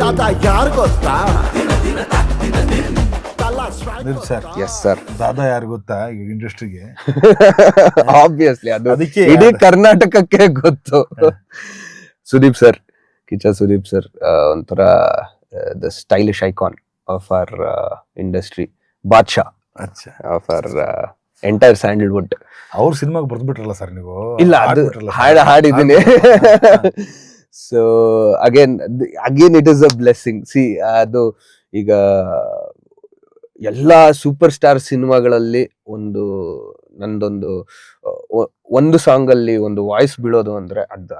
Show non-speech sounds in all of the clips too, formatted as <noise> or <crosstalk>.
ದಾದಾ ಯಾರು ಗೊತ್ತಾ? Sir. Yes sir ದಾದಾ ಯಾರು ಗೊತ್ತಾ? ಈಗ ಇಂಡಸ್ಟ್ರಿಗೆ ಆಬ್ವಿಯಸ್ಲಿ <laughs> ಅದು ಅದಕ್ಕೆ ಇಡೀ ಕರ್ನಾಟಕಕ್ಕೆ ಗೊತ್ತು. ಸುದೀಪ್ ಸರ್ ಕಿಚ್ಚ ಸುದೀಪ್ ಸರ್ ಒಂಥರ the stylish icon of our industry ಬಾದ್ಶಾ ಅಚ್ಚಾ. ಆಫ್ ಆರ್ ಎಂಟೈರ್ ಸ್ಯಾಂಡಲ್ವುಡ್ ಅವ್ರ ಸಿನಿಮಾಗೆ ಬರ್ದ್ಬಿಟ್ರಲ್ಲ ಸರ್ ನೀವು? ಇಲ್ಲ ಅದು. ಹಾಡು ಹಾಡಿದ್ದೀನಿ. <laughs> So again again it is a blessing C ಅದು ಈಗ ಎಲ್ಲ ಸೂಪರ್ ಸ್ಟಾರ್ ಸಿನಿಮಾಗಳಲ್ಲಿ ಒಂದು, ನಂದೊಂದು ಒಂದು ಸಾಂಗಲ್ಲಿ ಒಂದು ವಾಯ್ಸ್ ಬೀಳೋದು ಅಂದರೆ ಅದು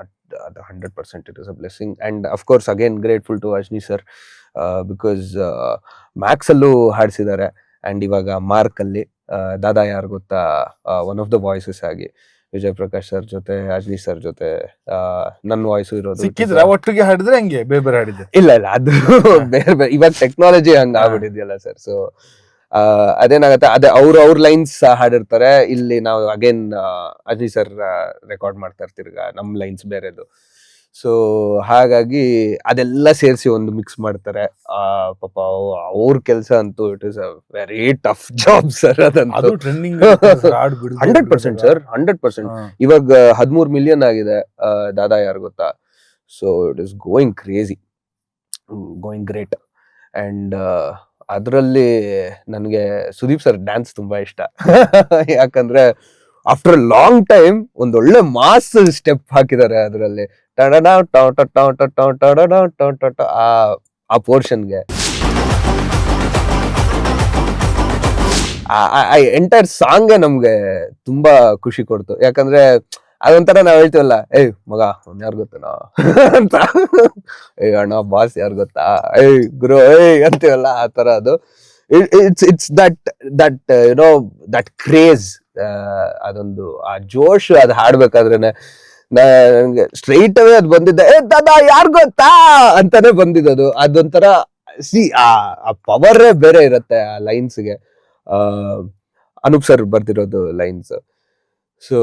ಅದು hundred percent it is a blessing and of course again grateful to Ashni sir because ಮ್ಯಾಕ್ಸಲ್ಲೂ ಹಾಡಿಸಿದ್ದಾರೆ. ಆ್ಯಂಡ್ ಇವಾಗ ಮಾರ್ಕಲ್ಲಿ ದಾದಾ ಯಾರು ಗೊತ್ತಾ ಒನ್ ಆಫ್ ದ ವಾಯ್ಸಸ್ ಆಗಿ. ವಿಜಯ್ ಪ್ರಕಾಶ್ ಸರ್ ಜೊತೆ ಅಜ್ನಿ ಸರ್ ಜೊತೆ ನನ್ನ ವಾಯ್ಸು ಇರೋದು ಸಿಕ್ಕಿದ್ರೆ ಒಟ್ಟಿಗೆ ಹಾಡಿದ್ರೆ ಹಂಗೆ? ಬೇರೆ ಬೇರೆ ಹಾಡಿದ್ದೆ ಇಲ್ಲ ಇಲ್ಲ ಅದು <laughs> ಬೇರೆ ಬೇರೆ ಇವಾಗ ಟೆಕ್ನಾಲಜಿ ಹಂಗ ಆಗ್ಬಿಟ್ಟಿದ್ಯಲ್ಲ ಸರ್ ಸೊ ಅದೇನಾಗತ್ತೆ ಅದೇ ಅವ್ರ ಅವ್ರ ಲೈನ್ಸ್ ಹಾಡಿರ್ತಾರೆ. ಇಲ್ಲಿ ನಾವು ಅಗೇನ್ ಅಜ್ನಿ ಸರ್ ರೆಕಾರ್ಡ್ ಮಾಡ್ತಾ ಇರ್ತಿರ್ಗ ನಮ್ ಲೈನ್ಸ್ ಬೇರೆದು. ಸೊ ಹಾಗಾಗಿ ಅದೆಲ್ಲ ಸೇರಿಸಿ ಒಂದು ಮಿಕ್ಸ್ ಮಾಡ್ತಾರೆ. ಆ ಪಾಪ ಅವ್ರ ಕೆಲಸ ಅಂತೂ it is a very tough job sir ಅದು ಅದಂತೂ trending hundred percent sir hundred percent ಇವಾಗ ಹದಿಮೂರು ಮಿಲಿಯನ್ ಆಗಿದೆ ದಾದಾ ಯಾರು ಗೊತ್ತಾ? So it is going crazy going great and ಅದರಲ್ಲಿ ನನಗೆ ಸುದೀಪ್ ಸರ್ ಡ್ಯಾನ್ಸ್ ತುಂಬಾ ಇಷ್ಟ. <laughs> ಯಾಕಂದ್ರೆ ಆಫ್ಟರ್ ಲಾಂಗ್ ಟೈಮ್ ಒಂದೊಳ್ಳೆ ಮಾಸ್ ಸ್ಟೆಪ್ ಹಾಕಿದ್ದಾರೆ ಅದರಲ್ಲಿ. ಆ ಆ ಪೋರ್ಷನ್ಗೆ ಎಂಟೈರ್ ಸಾಂಗ್ ನಮ್ಗೆ ತುಂಬಾ ಖುಷಿ ಕೊಡ್ತು. ಯಾಕಂದ್ರೆ ಅದೊಂಥರ ನಾವ್ ಹೇಳ್ತೀವಲ್ಲ, ಏಯ್ ಮಗ, ಅವ್ನ್ ಯಾರು ಗೊತ್ತನಾ? ಅಂತ. ಏಯ್ ಅಣ್ಣ ಬಾಸ್ ಯಾರು ಗೊತ್ತಾ? ಏಯ್ ಗುರು, ಏಯ್, ಅಂತೀವಲ್ಲ, ಆ ತರ ಅದು. It's it's that that you know that craze ಅದೊಂದು, ಆ ಜೋಶ್ ಅದು ಹಾಡ್ಬೇಕಾದ್ರೇನೆ ಸ್ಟ್ರೈಟ್ ಅವೇ ಅದು ಬಂದಿದ್ದೆ ಏ ದಾದಾ ಯಾರ್ ಗೊತ್ತಾ? ಅಂತಾನೆ ಬಂದಿದ್ದದು. ಅದೊಂಥರ ಸಿ ಆ ಪವರೇ ಬೇರೆ ಇರುತ್ತೆ ಆ ಲೈನ್ಸ್ಗೆ ಅನೂಪ್ ಸರ್ ಬರ್ದಿರೋದು ಲೈನ್ಸ್ ಸೊ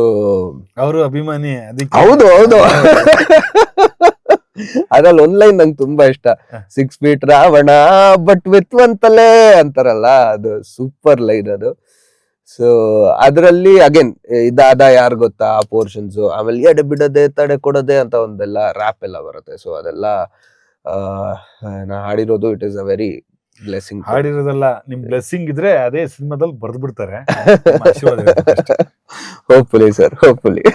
ಅವರು ಅಭಿಮಾನಿ ಹೌದು ಹೌದು. <laughs> ಅದ್ರಲ್ಲಿ ಒಂದ್ ಲೈನ್ ನಂಗೆ ತುಂಬಾ ಇಷ್ಟ. Six feet Ravana but with ಅಂತಲೇ ಅಂತಾರಲ್ಲ ಅದು ಸೂಪರ್ ಲೈನ್ ಅದು. ಸೊ ಅದರಲ್ಲಿ ಅಗೇನ್ ಇದಾದ ಯಾರು ಗೊತ್ತಾ? ಆ ಪೋರ್ಷನ್ಸ್ ಆಮೇಲೆ ಎಡೆ ಬಿಡದೆ ತಡೆ ಕೊಡದೆ ಅಂತ ಒಂದೆಲ್ಲ ರ್ಯಾಪ್ ಎಲ್ಲ ಬರುತ್ತೆ. ಸೊ ಅದೆಲ್ಲ ನಾ ಹಾಡಿರೋದು it is a very blessing ಹಾಡಿರೋದಲ್ಲ ನಿಮ್ ಬ್ಲೆಸ್ಸಿಂಗ್ ಇದ್ರೆ ಅದೇ ಸಿನಿಮಾದಲ್ಲಿ ಬರೆದು ಬಿಡ್ತಾರೆ. Hopefully sir hopefully